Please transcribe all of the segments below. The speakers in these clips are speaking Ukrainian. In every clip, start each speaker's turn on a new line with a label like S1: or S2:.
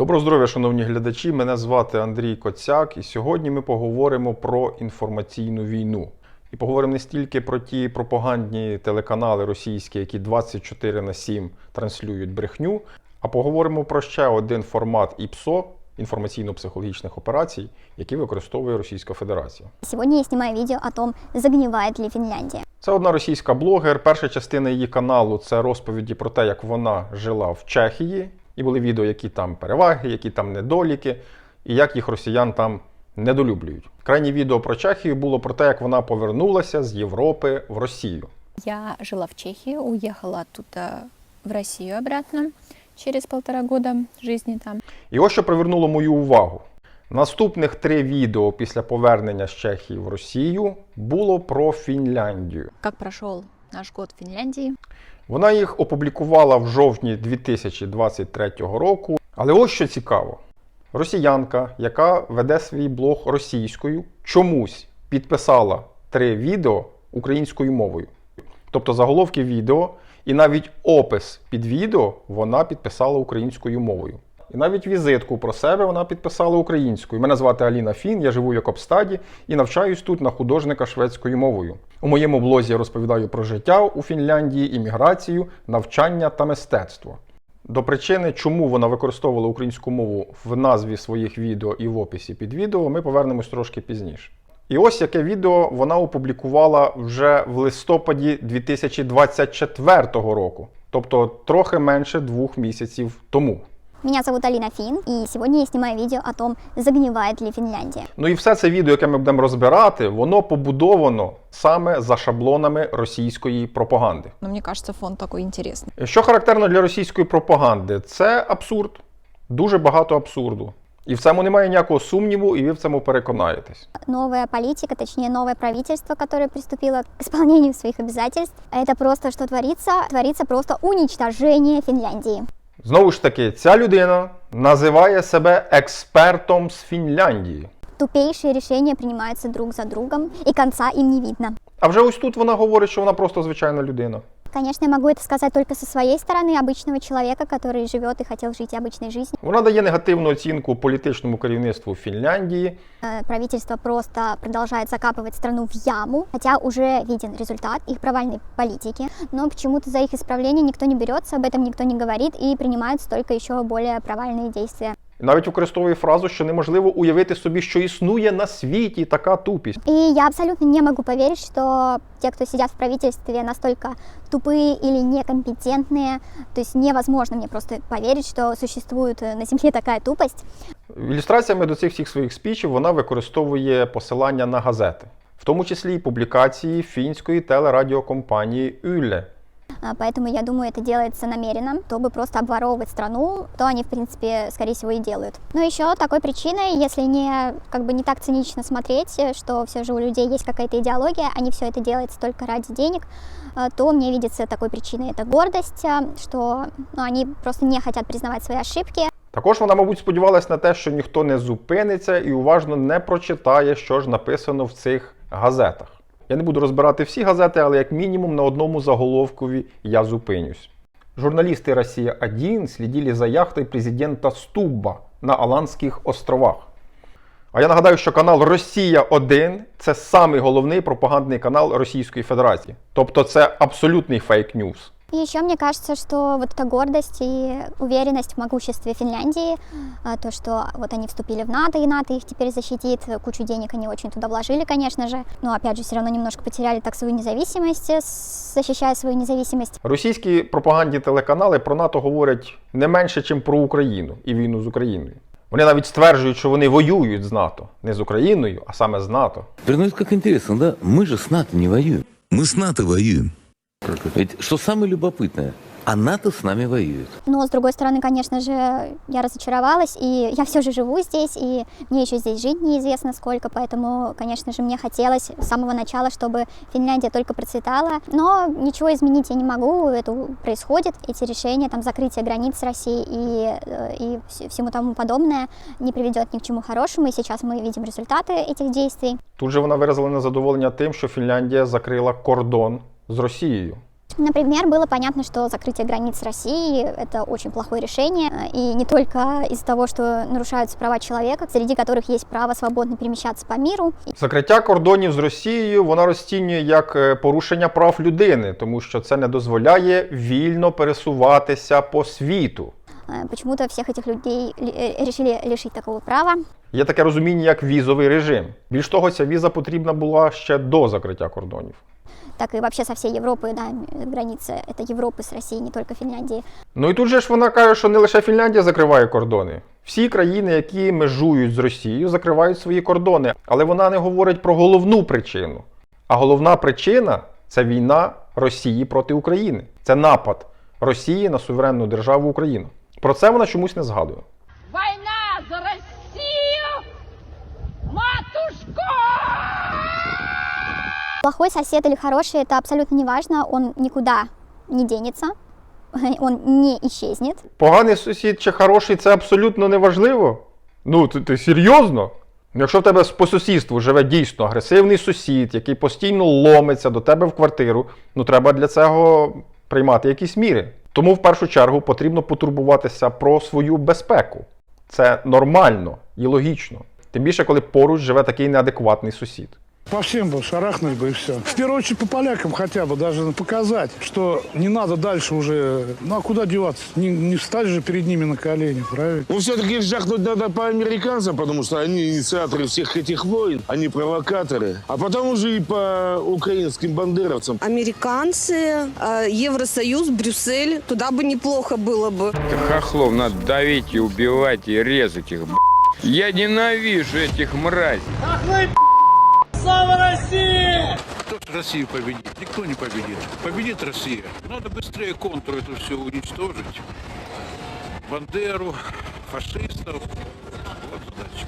S1: Доброго здоров'я, шановні глядачі. Мене звати Андрій Коцяк, і сьогодні ми поговоримо про інформаційну війну. І поговоримо не стільки про ті пропагандні телеканали російські, які 24 на 7 транслюють брехню, а поговоримо про ще один формат ІПСО інформаційно-психологічних операцій, який використовує Російська Федерація.
S2: Сегодня я снимаю видео о том, загнивает ли Финляндия.
S1: Це одна російська блогер. Перша частина її каналу це розповіді про те, як вона жила в Чехії, і були відео, які там переваги, які там недоліки, і як їх росіян там недолюблюють. Крайнє відео про Чехію було про те, як вона повернулася з Європи в Росію.
S3: Я жила в Чехии, уехала оттуда в Россию обратно через полтора года жизни там.
S1: І ось що привернуло мою увагу. Наступних три відео після повернення з Чехії в Росію було про Фінляндію.
S3: Как прошел наш год в Финляндии?
S1: Вона їх опублікувала в жовтні 2023 року. Але ось що цікаво: росіянка, яка веде свій блог російською, чомусь підписала три відео українською мовою. Тобто заголовки відео і навіть опис під відео вона підписала українською мовою. І навіть візитку про себе вона підписала українською. Мене звати Аліна Фін, я живу в Якобстаді і навчаюсь тут на художника шведською мовою. У моєму блозі я розповідаю про життя у Фінляндії, імміграцію, навчання та мистецтво. До причини, чому вона використовувала українську мову в назві своїх відео і в описі під відео, ми повернемось трошки пізніше. І ось яке відео вона опублікувала вже в листопаді 2024 року, тобто трохи менше двох місяців тому.
S2: Меня зовут Алина Фин, и сегодня я снимаю видео о том, загнивает ли Финляндия.
S1: Ну і все це відео, яке ми будемо розбирати, воно побудовано саме за шаблонами російської пропаганди.
S4: Но мне кажется, фон такой интересный.
S1: Що характерно для російської пропаганди? Це абсурд. Дуже багато абсурду. І в цьому немає ніякого сумніву, і ви в цьому переконаєтесь.
S2: Новая политика, точнее новое правительство, которое приступило к исполнению своих обязательств, это просто что творится? Творится просто уничтожение Финляндии.
S1: Знову ж таки, ця людина називає себе експертом з Фінляндії.
S2: Тупейшие рішення приймаються друг за другом, і конца їм не видно.
S1: А вже ось тут вона говорить, що вона просто звичайна людина.
S2: Конечно, я могу это сказать только со своей стороны, обычного человека, который живет и хотел жить обычной жизнью.
S1: Вона дає негативну оцінку політичному керівництву Фінляндії.
S2: Э, Правительство просто продолжает закапывать страну в яму, хотя уже виден результат их провальной политики. Но почему-то за их исправление никто не берется, об этом никто не говорит и принимаются только еще более провальные действия.
S1: І навіть використовує фразу, що неможливо уявити собі, що існує на світі така тупість.
S2: И я абсолютно не могу поверить, что те, кто сидят в правительстве, настолько тупые или некомпетентные. То есть невозможно мне просто поверить, что существует э, на Земле такая тупость.
S1: Ілюстраціями до цих всіх своїх спічів вона використовує посилання на газети, в тому числі і публікації фінської телерадіокомпанії Yle.
S2: А, Поэтому я думаю, это делается намеренно, чтобы просто обворовывать страну, то они, в принципе, скорее всего, и делают. Но еще такой причиной, если не, как бы не так цинично смотреть, э, что все же у людей есть какая-то идеология, они все это делается только ради денег, э, то мне видится такой причиной это гордость, э, что ну, они просто не хотят признавать свои ошибки,
S1: Також вона, мабуть, сподівалась на те, що ніхто не зупиниться і уважно не прочитає, що ж написано в цих газетах. Я не буду розбирати всі газети, але як мінімум на одному заголовкові я зупинюсь. Журналісти Росія 1 слідили за яхтой президента Стуба на Аландських островах. А я нагадаю, що канал Росія 1 це самий головний пропагандний канал Російської Федерації. Тобто це абсолютний фейк-ньюс.
S2: И еще мне кажется, что вот эта гордость и уверенность в могуществе Финляндии, а, то, что вот они вступили в НАТО, и НАТО их теперь защитит, кучу денег они очень туда вложили, конечно же, но опять же все равно немножко потеряли так свою независимость, э, защищая свою независимость.
S1: Російські пропагандні телеканали про НАТО говорять не менше, ніж про Україну і війну з Україною. Вони навіть стверджують, що вони воюють з НАТО, не з Україною, а саме з НАТО.
S5: Теперь, ну это как интересно, да? Мы же с НАТО не воюем.
S6: Мы с НАТО Воюем.
S5: Ведь что самое любопытное, а НАТО с нами воюет.
S2: Но с другой стороны, конечно же, я разочаровалась, и я все же живу здесь, и мне еще здесь жить неизвестно сколько, поэтому, конечно же, мне хотелось с самого начала, чтобы Финляндия только процветала, но ничего изменить я не могу, это происходит, эти решения, там, закрытие границ с Россией и, э, и вс- всему тому подобное не приведет ни к чему хорошему, и сейчас мы видим результаты этих действий.
S1: Тут же вона виразила незадоволення тим, що Фінляндія закрила кордон з Росією.
S2: Например, было понятно, что закрытие границ с Россией – это очень плохое решение, э, и не только из-за того, что нарушаются права человека, среди которых есть право свободно перемещаться по миру,
S1: Закриття кордонів з Росією вона розцінює як е, порушення прав людини, тому що це не дозволяє вільно пересуватися по світу.
S2: Э, Почему-то всех этих людей ли- э, решили лишить такого права.
S1: Є таке розуміння, як візовий режим. Більш того, ця віза потрібна була ще до закриття кордонів.
S2: так и вообще со всей Европы, да, м, границы это Европы с Россией, не только Финляндии.
S1: Ну і тут же ж вона каже, що не лише Фінляндія закриває кордони. Всі країни, які межують з Росією, закривають свої кордони. Але вона не говорить про головну причину. А головна причина це війна Росії проти України. Це напад Росії на суверенну державу Україну. Про це вона чомусь не згадує.
S2: Плохой сосед или хороший, это абсолютно не важно, он никуда не денется, он не исчезнет.
S1: Поганий сусід чи хороший це абсолютно неважливо. Ну, ти, ти серйозно? Якщо в тебе по сусідству живе дійсно агресивний сусід, який постійно ломиться до тебе в квартиру, ну треба для цього приймати якісь міри. Тому в першу чергу потрібно потурбуватися про свою безпеку. Це нормально і логічно. Тим більше, коли поруч живе такий неадекватний сусід.
S7: По всем бы шарахнуть бы и все. В первую очередь по полякам хотя бы даже показать, что не надо дальше уже. Ну а куда деваться? Не, не встать же перед ними на колени, правильно?
S8: Ну, все-таки жахнуть надо по американцам, потому что они инициаторы всех этих войн, они провокаторы. А потом уже и по украинским бандеровцам.
S9: Американцы, э, Евросоюз, Брюссель. Туда бы неплохо было бы.
S10: Хохлов надо давить и убивать и резать их. Я ненавижу этих мразей.
S11: Кто Россию победит? Никто не победит. Победит Россия. Надо быстрее контур это все уничтожить. Бандеру, фашистов. Вот задача.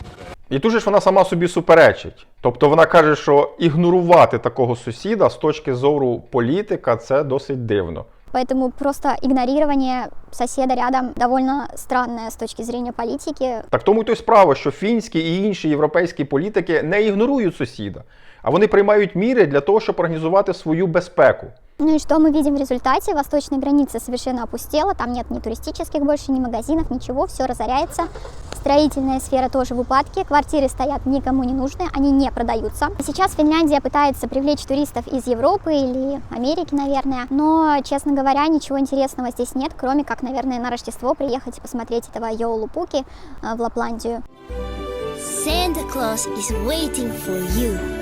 S1: І тут же ж вона сама собі суперечить. Тобто вона каже, що ігнорувати такого сусіда з точки зору політика це досить дивно.
S2: Поэтому просто игнорирование соседа рядом довольно странное з точки зрения політики.
S1: Так тому то справа, що фінські і інші європейські політики не ігнорують сусіда, а вони приймають міри для того, щоб організувати свою безпеку.
S2: Ну и что мы видим в результате? Восточная граница совершенно опустела, там нет ни туристических больше, ни магазинов, ничего, все разоряется. Строительная сфера тоже в упадке, квартиры стоят никому не нужны, они не продаются. Сейчас Финляндия пытается привлечь туристов из Европы или Америки, наверное, но, честно говоря, ничего интересного здесь нет, кроме как, наверное, на Рождество приехать и посмотреть этого Йоулупуки э, в Лапландию.
S12: Santa Claus is waiting for you.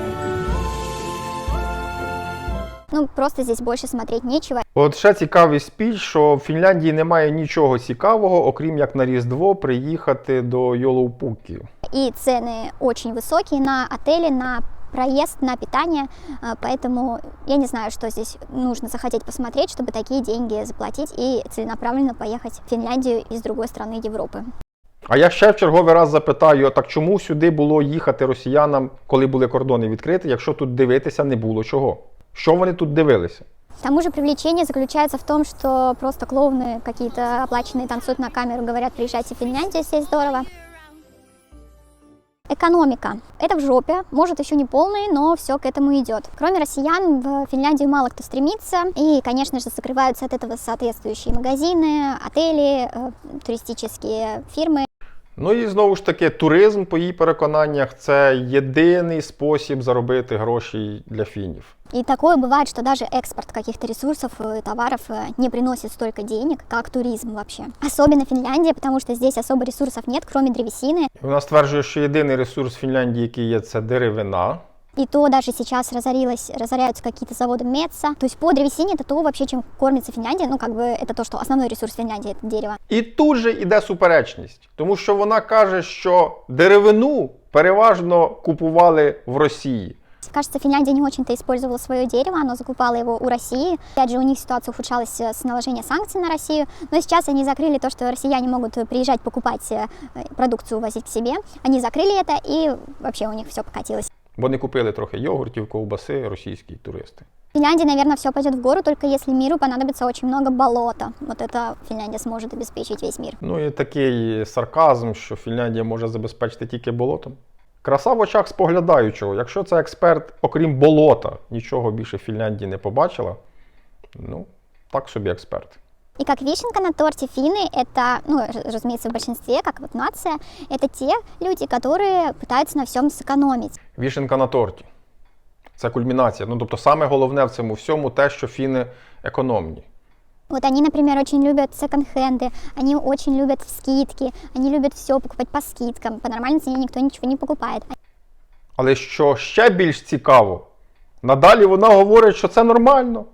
S2: Ну, просто здесь больше смотреть нечего.
S1: От ще цікавий спіч, що в Фінляндії немає нічого цікавого, окрім як на Різдво приїхати до Йолоупукі.
S2: И цены очень высокие на отели, на проезд, на питание, А, поэтому я не знаю, что здесь нужно захотеть посмотреть, чтобы такие деньги заплатить и целенаправленно поехать в Финляндию из другой страны Европы.
S1: А я ще в черговий раз запитаю: а так чому сюди було їхати росіянам, коли були кордони відкриті, якщо тут дивитися не було чого? Що вони тут дивилися?
S2: К тому же привлечение заключается в том, что просто клоуны какие-то оплаченные танцуют на камеру, говорят, приезжайте в Финляндию, здесь здорово. Экономика. Это в жопе, может еще не полный, но все к этому идет. Кроме россиян, в Финляндию мало кто стремится. И, конечно же, закрываются от этого соответствующие магазины, отели, э, туристические фирмы.
S1: Ну і знову ж таки, туризм, по її переконаннях, це єдиний спосіб заробити гроші для фінів.
S2: И такое бывает, что даже экспорт каких-то ресурсов и товаров э, не приносит столько денег, как туризм вообще. Особенно Финляндия, потому что здесь особо ресурсов нет, кроме древесины.
S1: Вона стверджує, що єдиний ресурс Фінляндії, який є, це деревина.
S2: И то даже сейчас разорилось, разоряются какие-то заводы Меца. То есть по древесине это то вообще, чем кормится Финляндия. Ну, как бы это то, что основной ресурс Финляндии – это дерево.
S1: І тут же йде суперечність, тому що вона каже, що деревину переважно купували в Росії.
S2: Кажется, Финляндия не очень-то использовала свое дерево, оно закупало его у России. Опять же, у них ситуация ухудшалась э, с наложения санкций на Россию. Но сейчас они закрыли то, что россияне могут э, приезжать покупать э, продукцию, увозить к себе. Они закрыли это, и вообще у них все покатилось.
S1: Бо не купили трохи йогуртів, ковбаси російські туристи.
S2: В Финляндии, наверное, все пойдет в гору, только если миру понадобится очень много болота. Вот это Финляндия сможет обеспечить весь мир.
S1: Ну і такий сарказм, що Фінляндія може забезпечити тільки болотом. Краса в очах споглядаючого. Якщо це експерт, окрім болота, нічого більше в Фінляндії не побачила, ну, Так собі експерт.
S2: И как вишенка на торте финны, это, ну, р- разумеется, в большинстве, как вот нация, это те люди, которые пытаются на всем сэкономить.
S1: Вішенка на торті. Це кульмінація. Ну, тобто, саме головне в цьому всьому те, що фіни економні.
S2: Вот они, например, очень любят секонд-хенды, они очень любят скидки, они любят все покупать по скидкам. По нормальной цене никто ничего не покупает.
S1: Але що ще більш цікаво, надалі вона говорить, що це нормально.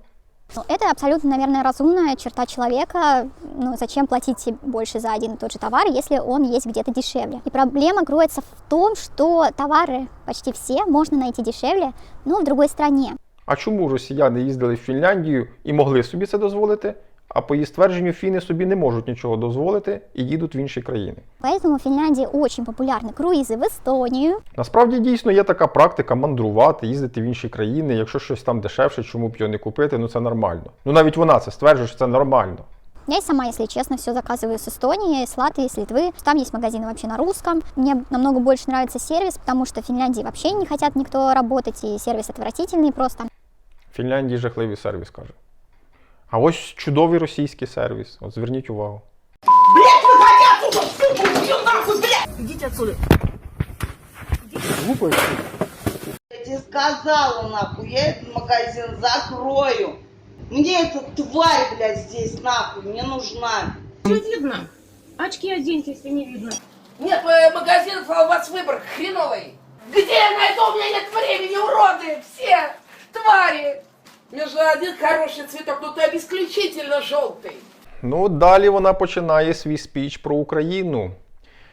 S2: Ну, это абсолютно, наверное, разумная черта человека. Ну, зачем платить себе больше за один и тот же товар, если он есть где-то дешевле? И проблема кроется в том, что товары почти все можно найти дешевле, но в другой стране.
S1: А чому росіяни їздили в Фінляндію і могли собі це дозволити, а по її ствердженню фіни собі не можуть нічого дозволити і їдуть в інші країни?
S2: Поэтому в Финляндии очень популярны круизы в Эстонию.
S1: Насправді дійсно є така практика мандрувати, їздити в інші країни. Якщо щось там дешевше, чому б його не купити, ну це нормально. Ну навіть вона це стверджує, що це нормально.
S2: Я и сама, если честно, все заказываю с Эстонии, с Латвии, с Литвы. Там есть магазины вообще на русском. Мне намного больше нравится сервис, потому что в Финляндии вообще не хотят никто работать, и сервис отвратительный просто.
S1: В Фінляндії жахливий сервіс каже. А ось чудовий російський сервіс. От зверніть увагу.
S13: Я тебе сказала, нахуй, я этот магазин закрою. Мне эта тварь, блядь, здесь, нахуй, не нужна.
S6: видно? Очки оденьте, если не видно.
S14: Нет, э, магазинов а у вас выбор хреновый. Где я найду? У меня нет времени, уроды, все твари. Между один хороший цветок, но ты исключительно желтый.
S1: Ну, далі вона починає свій спіч про Україну.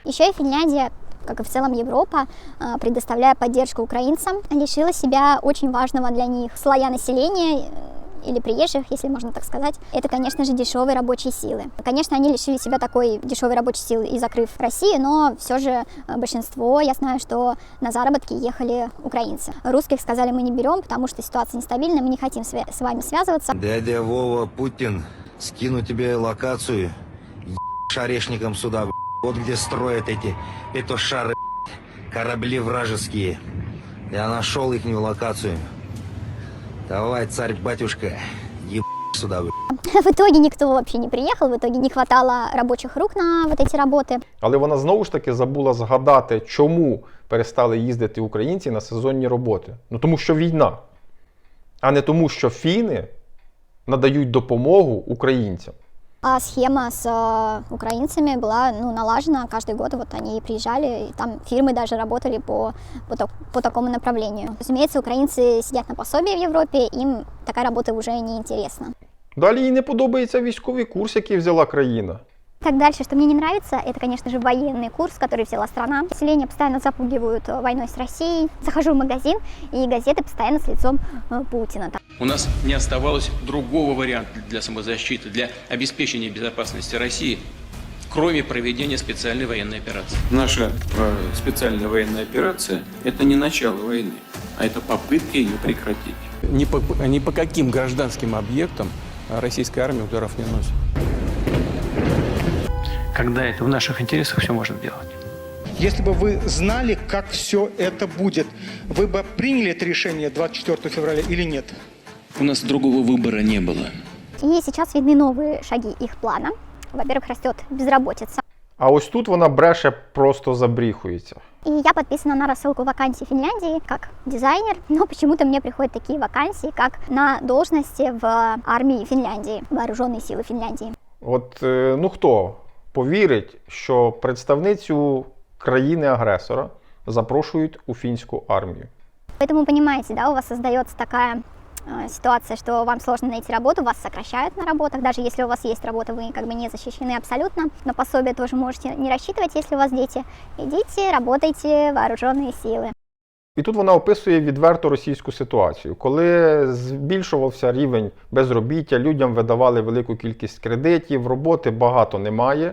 S2: Еще и Финляндия, как и в целом Европа, э, предоставляя поддержку украинцам, лишила себя очень важного для них слоя населения э, или приезжих, если можно так сказать, это, конечно же, дешевой рабочей силы. Конечно, они лишили себя такой дешевой рабочей силы и закрыв Россию, но все же э, большинство, я знаю, что на заработки ехали украинцы. Русских сказали мы не берем, потому что ситуация нестабильная, мы не хотим с вами связываться.
S15: Дядя Вова Путин, скину тебе локацию. Ебашь орешником сюда, вот где строят эти петушары, корабли вражеские. Я нашел их локацию. Давай, царь-батюшка, ебашь сюда, б***ь.
S2: В итоге никто вообще не приехал, в итоге не хватало рабочих рук на вот эти работы.
S1: Але вона знову ж таки забула згадати, чому перестали їздити українці на сезонні роботи. Ну тому що війна, а не тому, що фіни надають допомогу українцям.
S2: А схема с э, украинцами была ну, налажена каждый год. Вот они приезжали, и там фирмы даже работали по, по, так- по такому направлению. Разумеется, украинцы сидят на пособии в Европе, им такая работа уже не интересна.
S1: Далі їй не подобається військовий курс, який взяла країна.
S2: Так дальше, что мне не нравится, это, конечно же, военный курс, который взяла страна. Население постоянно запугивают э, войной с Россией. Захожу в магазин, и газеты постоянно с лицом э, Путина.
S16: У нас не оставалось другого варианта для самозащиты, для обеспечения безопасности России, кроме проведения специальной военной операции.
S11: Наша э, специальная военная операция – это не начало войны, а это попытка ее прекратить.
S17: Ни по, ни по каким гражданским объектам российская армия ударов не носит.
S16: Когда это в наших интересах, все можно делать.
S18: Если бы вы знали, как все это будет, вы бы приняли это решение 24 февраля или нет?
S16: У нас другого выбора не было.
S2: И сейчас видны новые шаги их плана. Во-первых, растет безработица.
S1: А ось тут вона бреше просто забріхується.
S2: И я подписана на рассылку вакансий Финляндии как дизайнер, но почему-то мне приходят такие вакансии, как на должности в армии Финляндии, вооруженные силы Финляндии.
S1: От е, ну хто повірить, що представницю країни-агресора запрошують у фінську армію?
S2: Поэтому понимаете, да, у вас создается такая э, ситуация, что вам сложно найти работу, вас сокращают на работах, даже если у вас есть работа, вы как бы не защищены абсолютно. На пособие тоже можете не рассчитывать, если у вас дети. Идите, работайте, вооруженные силы.
S1: І тут вона описує відверто російську ситуацію, коли збільшувався рівень безробіття, людям видавали велику кількість кредитів, роботи багато немає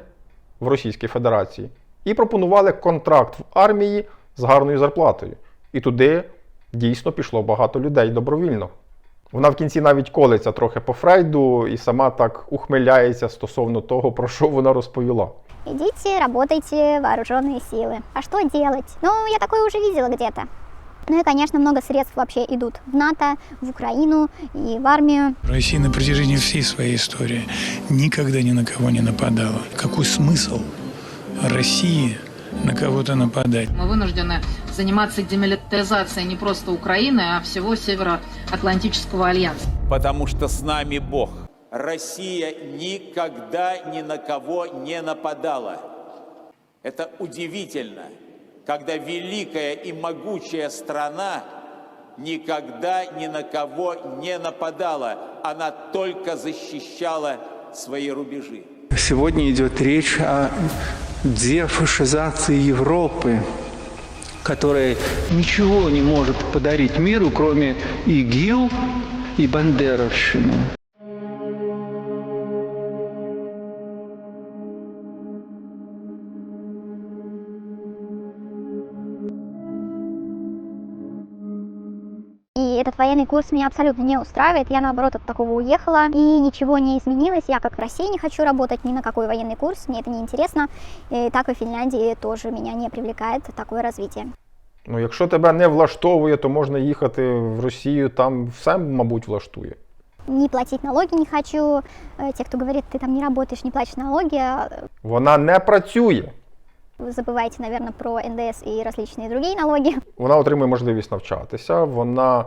S1: в Російській Федерації. І пропонували контракт в армії з гарною зарплатою. І туди дійсно пішло багато людей добровільно. Вона в кінці навіть колиться трохи по Фрейду і сама так ухмиляється стосовно того, про що вона розповіла.
S2: Идите, работайте, вооруженные силы. А что делать? Ну, я такое уже видела где-то. Ну и, конечно, много средств вообще идут в НАТО, в Украину и в армию.
S19: Россия на протяжении всей своей истории никогда ни на кого не нападала. Какой смысл России на кого-то нападать?
S20: Мы вынуждены заниматься демилитаризацией не просто Украины, а всего Североатлантического альянса.
S21: Потому что с нами Бог. Россия никогда ни на кого не нападала. Это удивительно, когда великая и могучая страна никогда ни на кого не нападала. Она только защищала свои рубежи.
S18: Сегодня идет речь о дефашизации Европы, которая ничего не может подарить миру, кроме ИГИЛ и Бандеровщины.
S2: этот военный курс меня абсолютно не устраивает. Я, наоборот, от такого уехала. И ничего не изменилось. Я как в России не хочу работать ни на какой военный курс. Мне это не интересно. И так и в Финляндии тоже меня не привлекает такое развитие.
S1: Ну, якщо тебе не влаштовує, то можна їхати в Росію, там все, мабуть, влаштує.
S2: Не платить налоги не хочу. Э, Те, кто говорит, ты там не работаешь, не платишь налоги, а,
S1: Вона не працює.
S2: вы забываете, наверное, про НДС и различные другие налоги.
S1: Вона отримує можливість навчатися, вона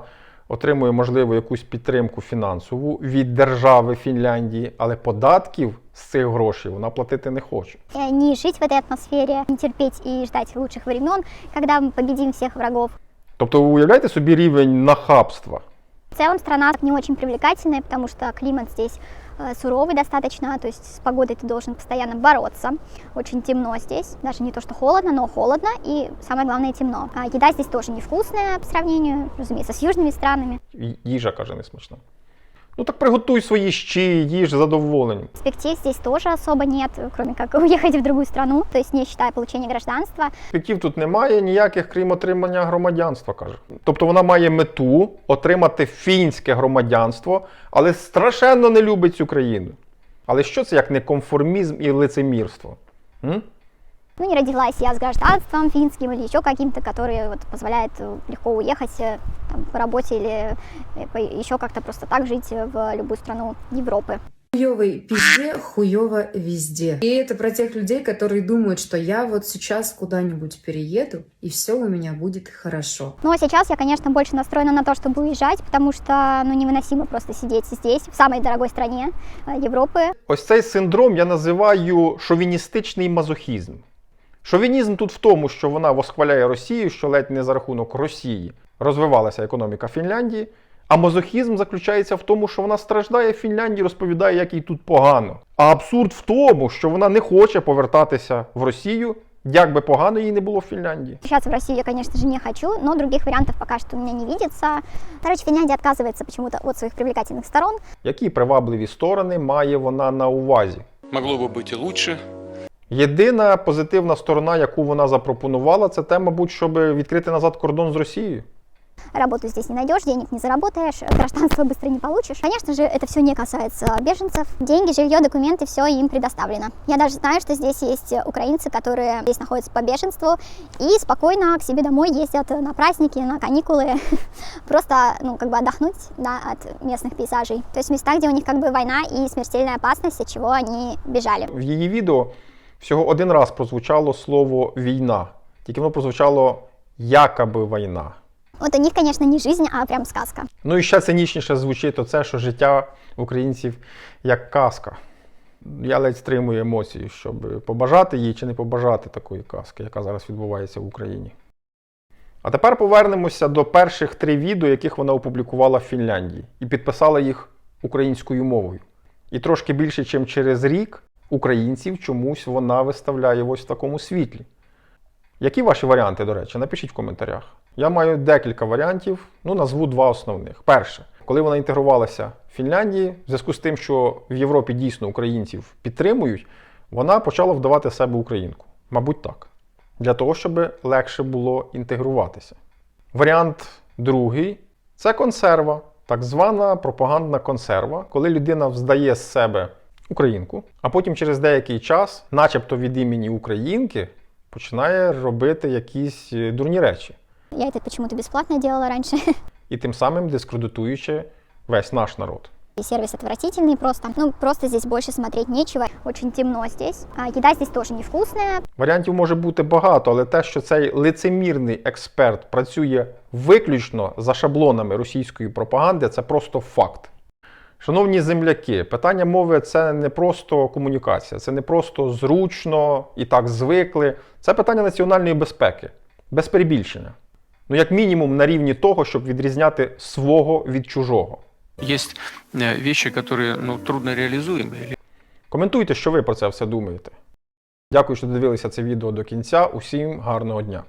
S1: отримує, можливо, якусь підтримку фінансову від держави Фінляндії, але податків з цих грошей вона платити не хоче.
S2: Э, Не жить в этой атмосфере, не терпеть и ждать лучших времен, когда мы победим всех врагов.
S1: Тобто, уявляєте собі рівень нахабства.
S2: В целом страна не очень привлекательная, потому что климат здесь э, суровый достаточно, то есть с погодой ты должен постоянно бороться. Очень темно здесь, даже не то что холодно, но холодно и самое главное темно. А еда здесь тоже невкусная по сравнению, разумеется, с южными странами.
S1: Їжа каже не смачна. Ну так приготуй свої щі, їж з задоволенням.
S2: Перспектив здесь тоже особо нет, кроме как уехать в другую страну, то есть не считая получения гражданства.
S1: Перспектив тут немає ніяких, крім отримання громадянства, каже. Тобто вона має мету отримати фінське громадянство, але страшенно не любить цю країну. Але що це як не конформізм і лицемірство? М?
S2: Ну, не родилась я с гражданством финским или еще каким-то, который вот позволяет э, легко уехать э, там, по работе или э, по- еще как-то просто так жить э, в любую страну Европы.
S22: Хуёвый везде, хуёво везде. И это про тех людей, которые думают, что я вот сейчас куда-нибудь перееду, и все у меня будет хорошо.
S2: Ну, а сейчас я, конечно, больше настроена на то, чтобы уезжать, потому что, ну, невыносимо просто сидеть здесь, в самой дорогой стране э, Европы.
S1: Ось цей синдром я називаю шовіністичний мазохізм. Шовінізм тут в тому, що вона восхваляє Росію, що ледь не за рахунок Росії розвивалася економіка Фінляндії. А мазохізм заключається в тому, що вона страждає в Фінляндії, розповідає, як їй тут погано. А абсурд в тому, що вона не хоче повертатися в Росію, як би погано їй не було в Фінляндії.
S2: Сейчас в Россию я, конечно же, не хочу, но других вариантов пока что у меня не видится. Короче, Финляндия отказывается почему-то от своих привлекательных сторон.
S1: Які привабливі сторони має вона на увазі?
S17: Могло бы быть и лучше.
S1: Єдина позитивна сторона, яку вона запропонувала, це те, мабуть, щоб відкрити назад кордон з Росією.
S2: Работу здесь не найдешь, денег не заработаешь, гражданство быстро не получишь. Конечно же, это все не касается беженцев. Деньги, жилье, документы, все им предоставлено. Я даже знаю, что здесь есть украинцы, которые здесь находятся по беженству и спокойно к себе домой ездят на праздники, на каникулы, просто, ну, как бы отдохнуть, да, от местных пейзажей. То есть места, где у них как бы война и смертельная опасность, от чего они бежали.
S1: В її відео всього один раз прозвучало слово війна, тільки воно прозвучало якоби війна.
S2: Вот у них, конечно, не жизнь, а прям сказка.
S1: Ну і ще цинічніше звучить оце, що життя українців як казка. Я ледь стримую емоції, щоб побажати їй чи не побажати такої казки, яка зараз відбувається в Україні. А тепер повернемося до перших три відео, яких вона опублікувала в Фінляндії, і підписала їх українською мовою. І трошки більше, ніж через рік, українців чомусь вона виставляє ось в такому світлі. Які ваші варіанти, до речі, напишіть в коментарях. Я маю декілька варіантів, ну назву два основних. Перше, коли вона інтегрувалася в Фінляндії, в зв'язку з тим, що в Європі дійсно українців підтримують, вона почала вдавати себе українку. Мабуть, так. Для того, щоб легше було інтегруватися. Варіант другий це консерва, так звана пропагандна консерва, коли людина вздає з себе українку, а потім через деякий час, начебто від імені українки, починає робити якісь е, дурні речі.
S2: Я это почему-то бесплатно делала раньше.
S1: і тим самим дискредитуючи весь наш народ.
S2: И сервис отвратительный просто. Ну, просто здесь больше смотреть нечего. Очень темно здесь. А еда здесь тоже невкусная.
S1: Варіантів може бути багато, але те, що цей лицемірний експерт працює виключно за шаблонами російської пропаганди, це просто факт. Шановні земляки, питання мови це не просто комунікація, це не просто зручно і так звикли. Це питання національної безпеки, без перебільшення. Ну, як мінімум, на рівні того, щоб відрізняти свого від чужого.
S17: Есть э, вещи, которые ну, трудно реализуемы.
S1: Коментуйте, що ви про це все думаєте. Дякую, що додивилися це відео до кінця. Усім гарного дня!